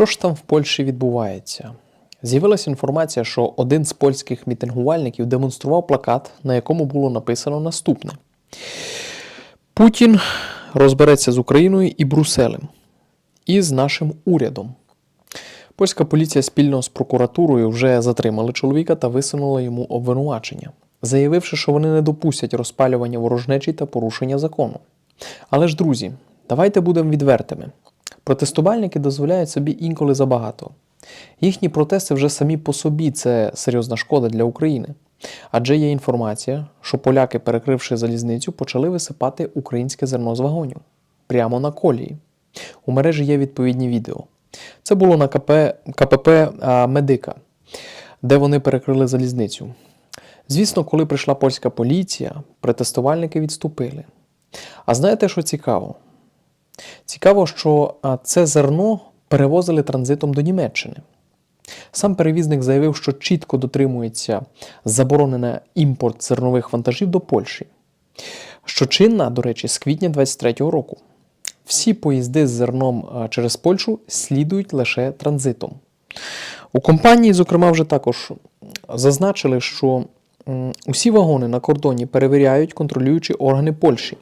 Що ж там в Польщі відбувається? З'явилася інформація, що один з польських мітингувальників демонстрував плакат, на якому було написано наступне: Путін розбереться з Україною і Брюсселем, і з нашим урядом. Польська поліція спільно з прокуратурою вже затримали чоловіка та висунула йому обвинувачення, заявивши, що вони не допустять розпалювання ворожнечі та порушення закону. Але ж, друзі, давайте будемо відвертими. Протестувальники дозволяють собі інколи забагато. Їхні протести вже самі по собі це серйозна шкода для України. Адже є інформація, що поляки, перекривши залізницю, почали висипати українське зерно з вагонів прямо на колії. У мережі є відповідні відео. Це було на КП, КПП а, Медика, де вони перекрили залізницю. Звісно, коли прийшла польська поліція, протестувальники відступили. А знаєте, що цікаво? Цікаво, що це зерно перевозили транзитом до Німеччини. Сам перевізник заявив, що чітко дотримується заборонений імпорт зернових вантажів до Польщі, що чинна, до речі, з квітня 23-го року. Всі поїзди з зерном через Польщу слідують лише транзитом. У компанії, зокрема, вже також зазначили, що усі вагони на кордоні перевіряють контролюючі органи Польщі.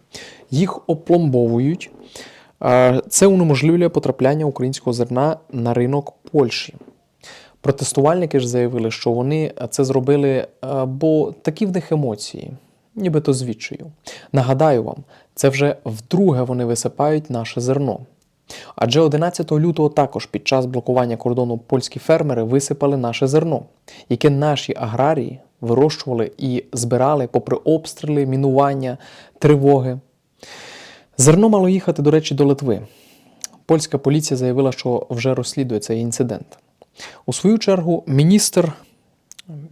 Їх опломбовують. Це унеможливлює потрапляння українського зерна на ринок Польщі. Протестувальники ж заявили, що вони це зробили, бо такі в них емоції, нібито з відчаю. Нагадаю вам, це вже вдруге вони висипають наше зерно. Адже 11 лютого також під час блокування кордону польські фермери висипали наше зерно, яке наші аграрії вирощували і збирали попри обстріли, мінування, тривоги. Зерно мало їхати, до речі, до Литви. Польська поліція заявила, що вже розслідує цей інцидент. У свою чергу, міністр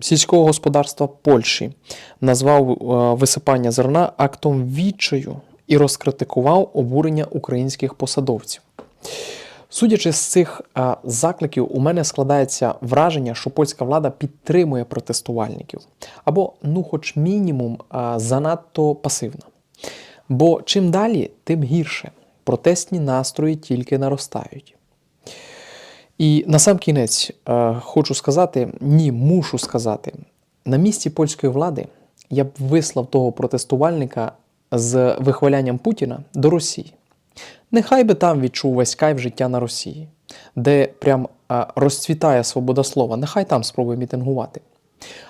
сільського господарства Польщі назвав е, висипання зерна актом відчаю і розкритикував обурення українських посадовців. Судячи з цих е, закликів, у мене складається враження, що польська влада підтримує протестувальників, або, ну, хоч мінімум, е, занадто пасивна. Бо чим далі, тим гірше. Протестні настрої тільки наростають. І на сам кінець е, хочу сказати: ні, мушу сказати, на місці польської влади я б вислав того протестувальника з вихвалянням Путіна до Росії. Нехай би там відчув весь кайф життя на Росії, де прям е, розцвітає свобода слова, нехай там спробує мітингувати.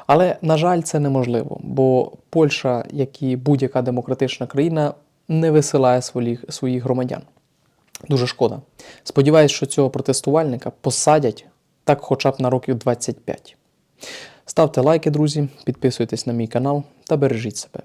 Але, на жаль, це неможливо, бо Польща, як і будь-яка демократична країна, не висилає своїх, своїх громадян. Дуже шкода. Сподіваюсь, що цього протестувальника посадять так хоча б на років 25. Ставте лайки, друзі, підписуйтесь на мій канал та бережіть себе.